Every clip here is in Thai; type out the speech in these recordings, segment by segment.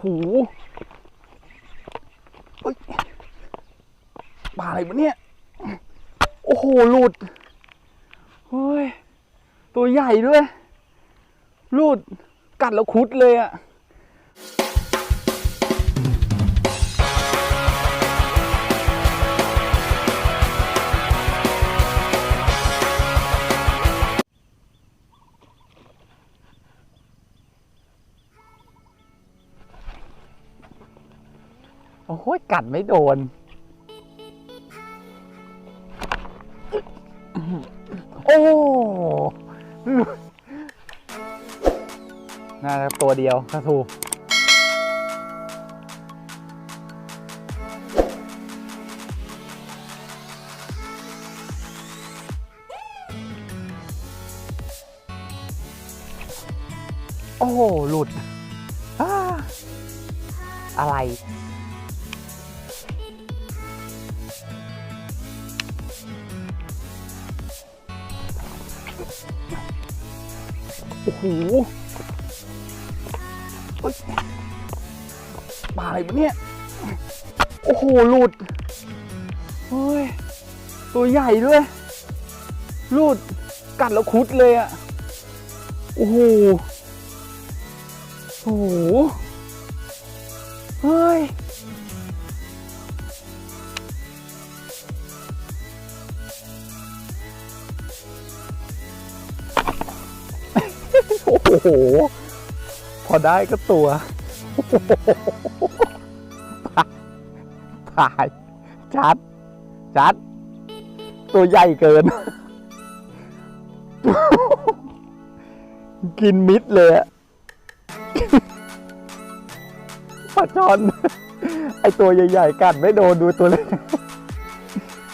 โหเอ้ยปลาอะไรวะเนี่ย โอ้โห หลุด เฮ้ย ตัวใหญ่ด้วย หลุด กัดแล้วคุดเลยอะ โอ้โหกัดไม่โดน โอ้น่าจะตัวเดียวถ้าถูกโอ้หลุด อะไร โอ้โหปลาอะไรวะเนี่ย โอ้โห หลุดเฮ้ย ตัวใหญ่ด้วย หลุด กัดแล้วคุดเลยอะโอ้โห โอ้โห เฮ้ย โอ้โห พอได้ก็ตัวโอ้โหตายจัดจัด ตัวใหญ่เกิน กินมิดเลยอะปลาจอน ไอตัวใหญ่ๆกัดไม่โดนดูตัวเล็ก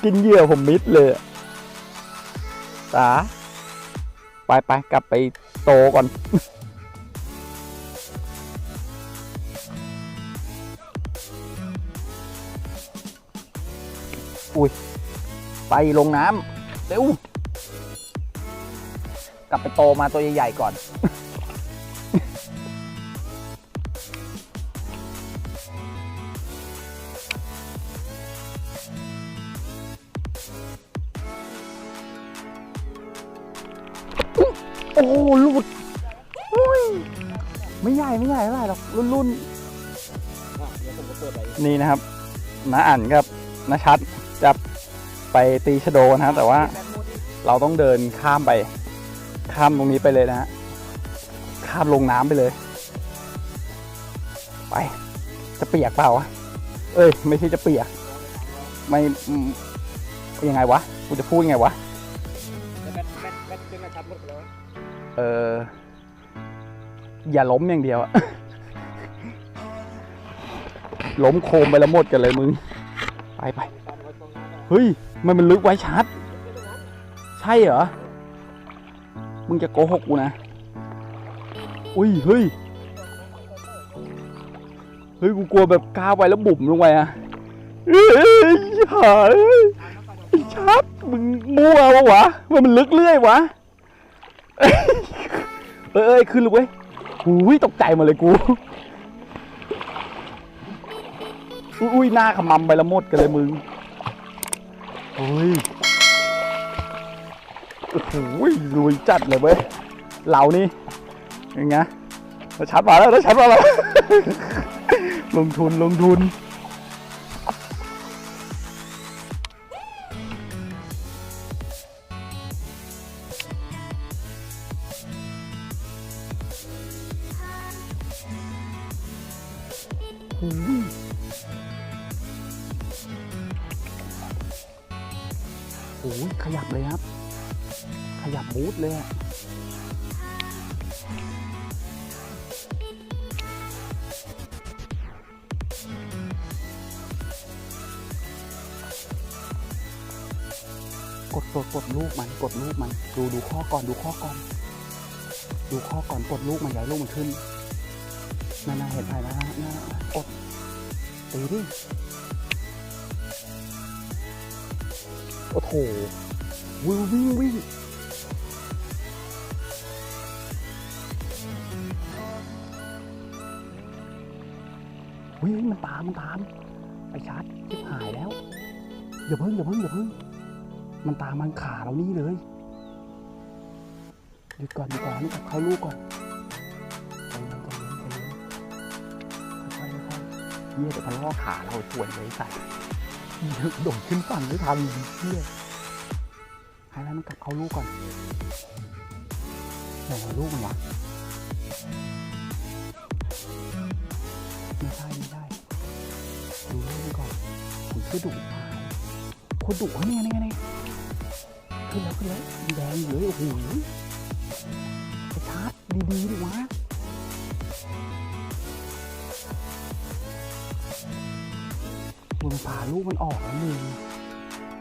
กินเหยื่อผมมิดเลยตาไปไปกลับไป โตก่อน อุ้ย ไปลงน้ำเร็ว กลับไปโตมาตัวใหญ่ ๆ ก่อน โอ้โหลุดอุ้ยไม่ใหญ่ไม่ใหญ่เท่าไหร่หรอกรุ่นรุ่นๆนี่นะครับน้าอ่านกับน้าชัดจะไปตีชโดนะฮะแต่ว่าเราต้องเดินข้ามไป ข้ามตรงนี้ไปเลยนะฮะข้ามลงน้ำไปเลย ไป จะเปียกเปล่าวะเอ้ย ไม่ใช่จะเปียก ไม่ยังไงวะกูจะพูดยังไงวะเอออย่าล้มอย่างเดียวอะล้มโคมไปแล้วหมดกันเลยมึง ไปไปเฮ้ย มันมันลึกไว้ชัด ใช่เหรอ มึงจะโกหกกูนะ อุ้ย เฮ้ย เฮ้ย กูกลัวแบบก้าวไปแล้วบุ่มลงไปอะเอ้ยหายชัด มึงมั่ววะวะว่ามันลึกเรื่อยวะ เอ้ยขึ้นเลยเว้ยหูยตกใจมาเลยกูอุ้ยหน้าขมำไปละมดกันเลยมึงโอ้ยโอ้โหรวยจัดเลยเว้ยเรานี่ยังไงเราชัดมาแล้วเราชัดมาแล้วลงทุนลงทุน โอ้ยโอ้ยขยับเลยครับ ขยับบูทเลยอะกดกดกดลูกมันกดลูกมัน ดูดูข้อก่อนดูข้อก่อน ดูข้อก่อนกดลูกมันยาให้ลูกมันขึ้น นั่นาเห็นไหมนะน่ากดตีดิโอ้โหวิ่งวิ่งวิ่งฮ้ยมันตามมันตามไอ้ชัดชิบหายแล้วอย่าเพิ่งอย่าเพิ่งอย่าเพิ่งมันตามมันขาเรานี่เลยหยุดก่อนหยุดก่อนนี่กับเขาลูกก่อน เยี่ยแต่ทะเลาะขาเราชวนเลยใส่เหี้ยโดดขึ้นฝั่งไม่ทันเฮียให้แล้วมันกลับเข้าลูกก่อนไหนวะลูกมันวะไม่ใช่ไม่ใช่ดูลูกมันก่อนคุณคือดุตายโคนดุเนี่ไงนี่ไงนี่ไงขึ้นแล้วขึ้นแล้วแดงอยู่เลยโอ้โหไอ้ชาร์จดีๆดิวะ มึงพาลูกมันออกแล้วมึง